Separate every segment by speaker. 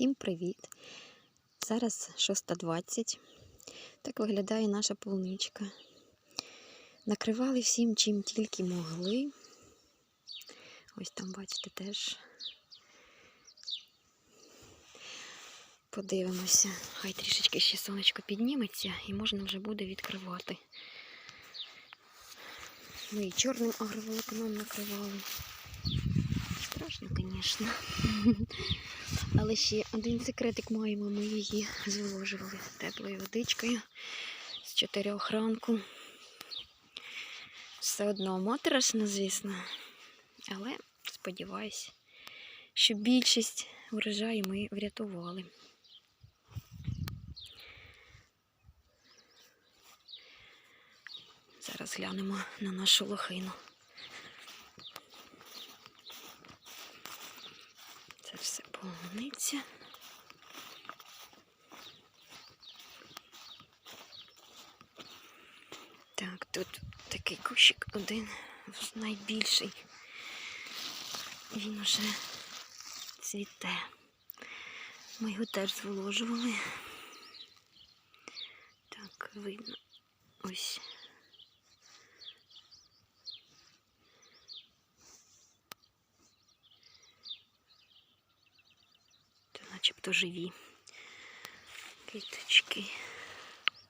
Speaker 1: Всім привіт! Зараз 6.20. Так виглядає наша полуничка. Накривали всім, чим тільки могли. Ось там, бачите, теж. Подивимося. Хай трішечки ще сонечко підніметься і можна вже буде відкривати. Ми і чорним агроволокном накривали. Страшно, звісно. Але ще один секретик маємо. Ми її зволожували теплою водичкою з чотирьох ранку. Все одно моторошно, звісно. Але сподіваюсь, що більшість урожаю ми врятували. Зараз глянемо на нашу лохину. Це все полуниця. Так, тут такий кущик один, найбільший. Він уже цвіте. Ми його теж зволожували. Так, видно. Ось. Начебто живі. Квіточки.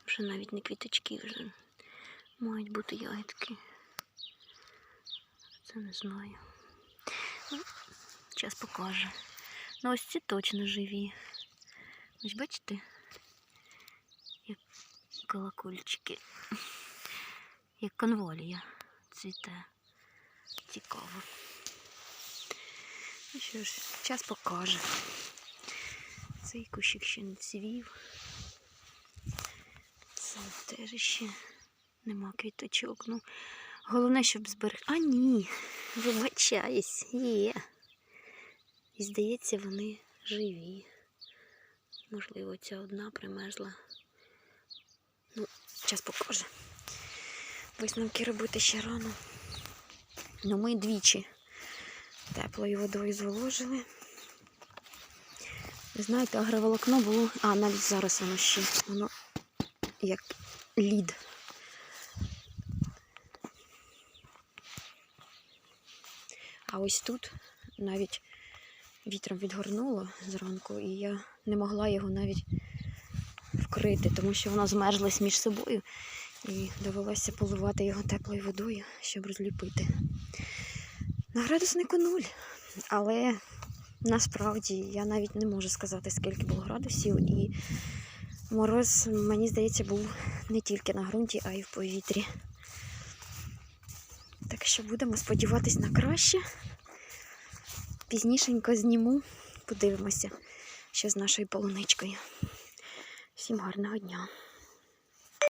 Speaker 1: Вже навіть не квіточки, вже мають бути ягідки. Це не знаю. Час покаже. Ну ось ці точно живі. Ось бачите? Як колокольчики. Як конволія цвіте. Цікаво. Ну що ж, час покаже. Цей кущик ще не цвів. Це теж ще нема квіточок. Ну, головне, щоб зберег. А ні, вибачаюсь, є. І здається, вони живі. Можливо, ця одна примерзла. Ну, час покаже. Висновки робити ще рано. Ну, ми двічі теплою водою зволожили. Ви знаєте, агроволокно було, а навіть зараз воно ще, воно як лід. А ось тут навіть вітром відгорнуло зранку, і я не могла його навіть вкрити, тому що воно змерзлось між собою і довелося поливати його теплою водою, щоб розліпити. На градуснику нуль, але насправді я навіть не можу сказати, скільки було градусів, і мороз, мені здається, був не тільки на ґрунті, а й в повітрі. Так що будемо сподіватись на краще. Пізнішенько зніму, подивимося, що з нашою полуничкою. Всім гарного дня!